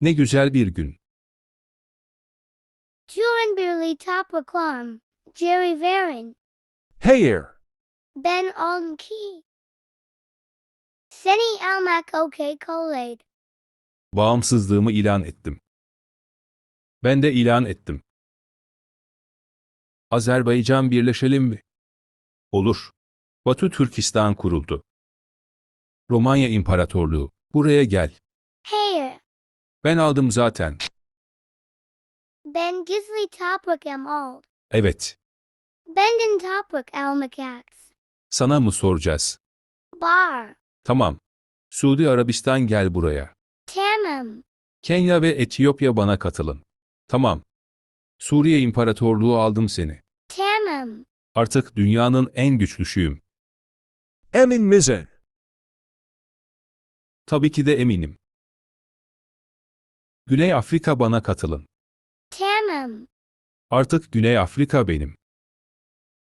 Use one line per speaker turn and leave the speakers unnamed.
Ne güzel bir gün.
Jurenberli Topraklarm, Jerry Varen,
Hayır.
Ben Alden Key. Seni Almak OK Kolade.
Bağımsızlığımı ilan ettim. Ben de ilan ettim. Azerbaycan birleşelim mi? Olur. Batı Türkistan kuruldu. Romanya İmparatorluğu, buraya gel.
Hayır,
Ben aldım zaten.
Ben Gizli Toprak Am Old.
Evet.
Bendin Toprak Almakax.
Sana mı soracağız?
Bar.
Tamam. Suudi Arabistan gel buraya.
Tamam.
Kenya ve Etiyopya bana katılın. Tamam. Suriye İmparatorluğu aldım seni.
Tamam.
Artık dünyanın en güçlüsüyüm.
Emin misin?
Tabii ki de eminim. Güney Afrika bana katılın.
Tamam.
Artık Güney Afrika benim.